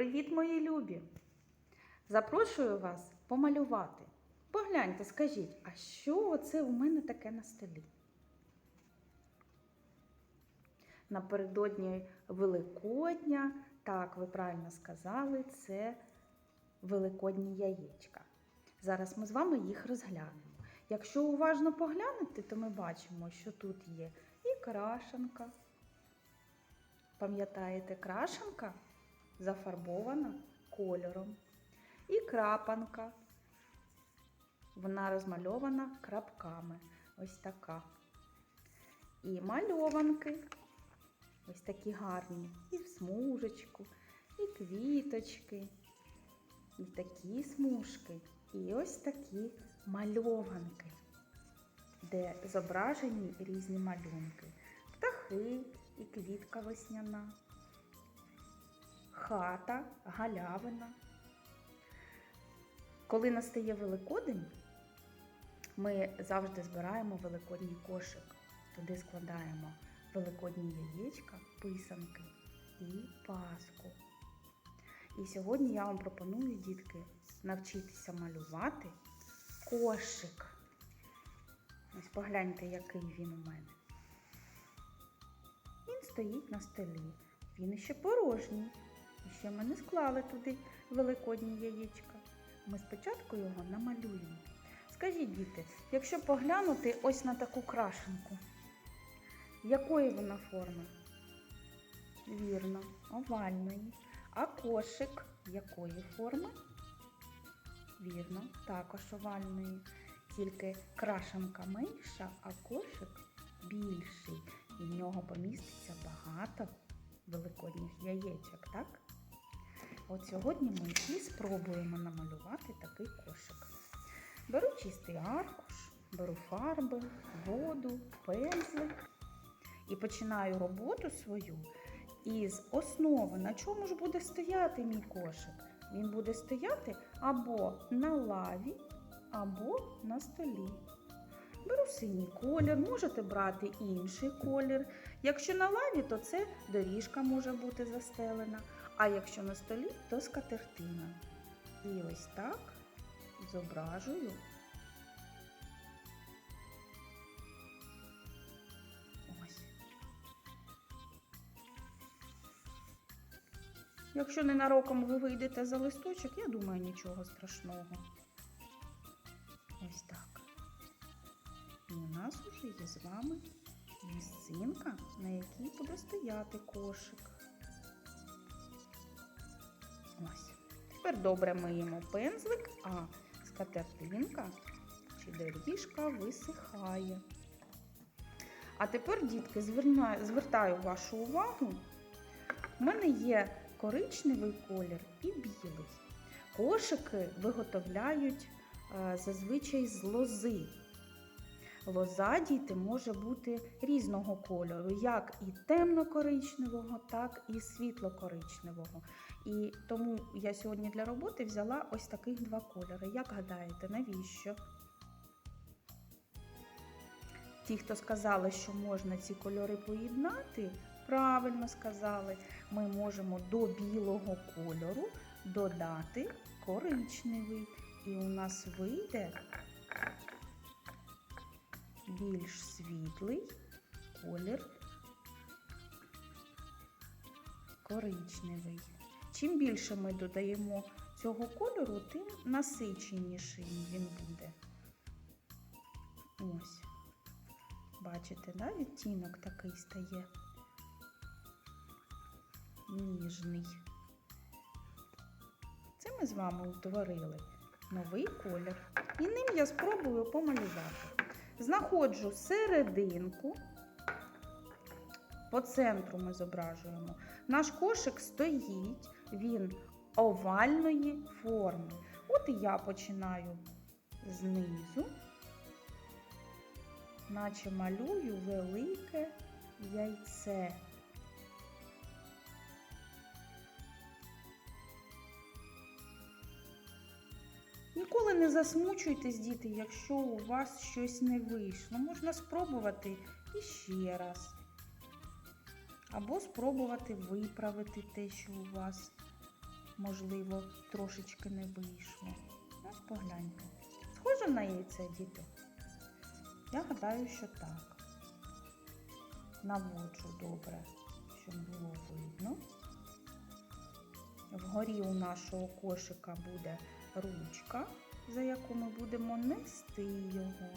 Привіт, мої любі! Запрошую вас помалювати. Погляньте, скажіть, а що це у мене таке на столі? Напередодні Великодня, так, ви правильно сказали, це великодні яєчка. Зараз ми з вами їх розглянемо. Якщо уважно поглянути, то ми бачимо, що тут є і крашенка. Пам'ятаєте, крашенка зафарбована кольором. І крапанка. Вона розмальована крапками. Ось така. І мальованки. Ось такі гарні. І в смужечку, і квіточки, і такі смужки. І ось такі мальованки, де зображені різні малюнки. Птахи і квітка весняна, хата, галявина. Коли настає Великодень, ми завжди збираємо великодній кошик. Туди складаємо великодні яєчка, писанки і паску. І сьогодні я вам пропоную, дітки, навчитися малювати кошик. Ось погляньте, який він у мене. Він стоїть на столі. Він ще порожній. І ще ми не склали туди великодні яєчка. Ми спочатку його намалюємо. Скажіть, діти, якщо поглянути ось на таку крашенку, якої вона форми? Вірно, овальної. А кошик якої форми? Вірно, також овальної. Тільки крашенка менша, а кошик більший. І в нього поміститься багато великодніх яєчок, так? От сьогодні ми і спробуємо намалювати такий кошик. Беру чистий аркуш, беру фарби, воду, пензлик і починаю роботу свою із основи, на чому ж буде стояти мій кошик. Він буде стояти або на лаві, або на столі. Беру синій колір, можете брати інший колір. Якщо на лаві, то це доріжка може бути застелена, а якщо на столі, то скатертина. І ось так зображую. Ось. Якщо ненароком ви вийдете за листочок, я думаю, нічого страшного. Ось так. І у нас вже є з вами місцинка, на якій буде стояти кошик. Ось. Тепер добре миємо пензлик, а скатертинка чи доріжка висихає. А тепер, дітки, звертаю вашу увагу. У мене є коричневий колір і білий. Кошики виготовляють е, зазвичай з лози. Лоза діти може бути різного кольору, як і темно-коричневого, так і світло-коричневого. І тому я сьогодні для роботи взяла ось таких два кольори. Як гадаєте, навіщо? Ті, хто сказали, що можна ці кольори поєднати, правильно сказали, ми можемо до білого кольору додати коричневий. І у нас вийде більш світлий колір коричневий. Чим більше ми додаємо цього кольору, тим насиченіший він буде. Ось. Бачите, да, відтінок такий стає ніжний. Це ми з вами утворили новий колір. І ним я спробую помалювати. Знаходжу серединку. По центру ми зображуємо. Наш кошик стоїть, він овальної форми. От і я починаю знизу, наче малюю велике яйце. Не засмучуйтесь, діти, якщо у вас щось не вийшло. Можна спробувати іще раз. Або спробувати виправити те, що у вас можливо, трошечки не вийшло. Ось погляньте. Схоже на яйце, діти? Я гадаю, що так. Наводжу добре, щоб було видно. Вгорі у нашого кошика буде ручка, за яку ми будемо нести його.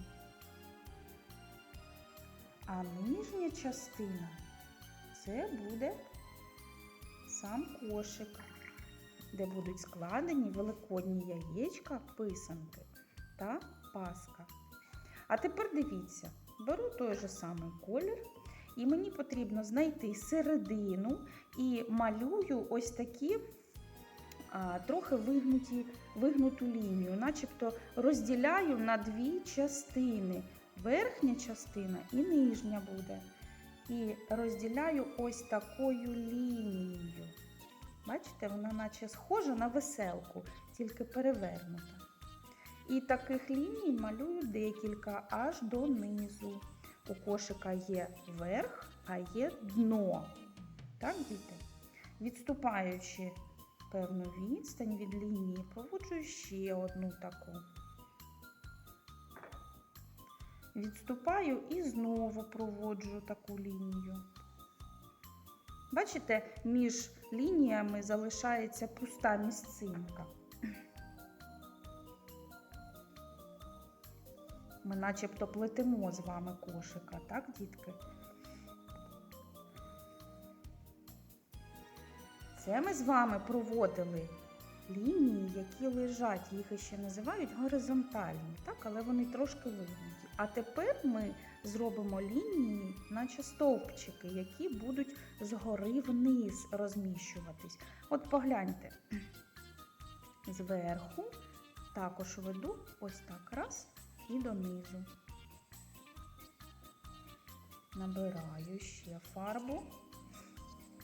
А нижня частина це буде сам кошик, де будуть складені великодні яєчка, писанки та паска. А тепер дивіться, беру той же самий колір, і мені потрібно знайти середину і малюю ось такі трохи вигнуті, вигнуту лінію, начебто розділяю на дві частини. Верхня частина і нижня буде. І розділяю ось такою лінією. Бачите, вона наче схожа на веселку, тільки перевернута. І таких ліній малюю декілька аж до низу. У кошика є верх, а є дно. Так, діти? Відступаючи певну відстань від лінії, проводжу ще одну таку. Відступаю і знову проводжу таку лінію. Бачите, між лініями залишається пуста місцинка. Ми начебто плетемо з вами кошика, так, дітки? Це ми з вами проводили лінії, які лежать, їх ще називають горизонтальні, так, але вони трошки вигнуті. А тепер ми зробимо лінії, наче стовпчики, які будуть згори вниз розміщуватись. От погляньте, зверху також веду ось так раз і донизу. Набираю ще фарбу.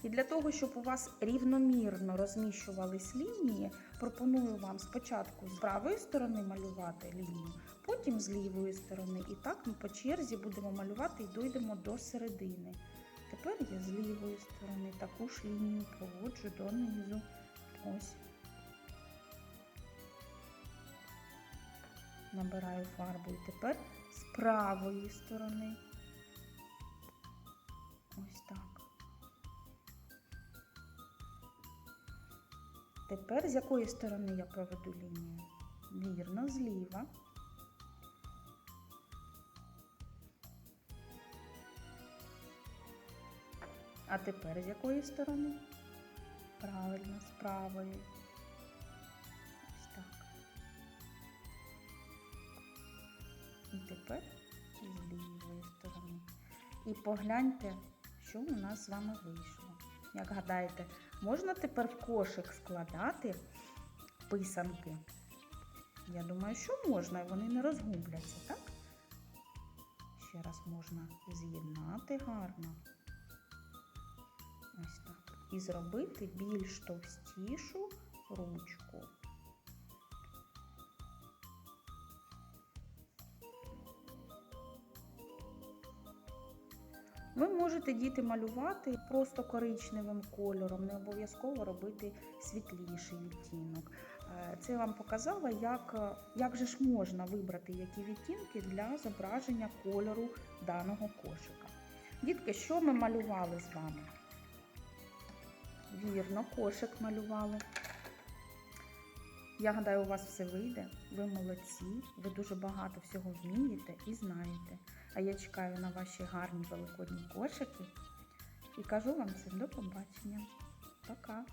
І для того, щоб у вас рівномірно розміщувались лінії, пропоную вам спочатку з правої сторони малювати лінію, потім з лівої сторони. І так ми по черзі будемо малювати і дійдемо до середини. Тепер я з лівої сторони таку ж лінію проводжу донизу. Ось. Набираю фарбу і тепер з правої сторони. Ось так. Тепер з якої сторони я проведу лінію? Вірно, зліва. А тепер з якої сторони? Правильно, з правої. Ось так. І тепер з лівої сторони. І погляньте, що у нас з вами вийшло. Як гадаєте, можна тепер в кошик складати писанки? Я думаю, що можна, вони не розгубляться, так? Ще раз можна з'єднати гарно. Ось так. І зробити більш товстішу ручку. Можете діти малювати просто коричневим кольором, не обов'язково робити світліший відтінок. Е, Це я вам показала, як, е, як же ж можна вибрати які відтінки для зображення кольору даного кошика. Дітки, що ми малювали з вами? Вірно, кошик малювали. Я гадаю, у вас все вийде. Ви молодці, ви дуже багато всього вмієте і знаєте. А я чекаю на ваші гарні великодні кошики і кажу вам всім до побачення. Пока!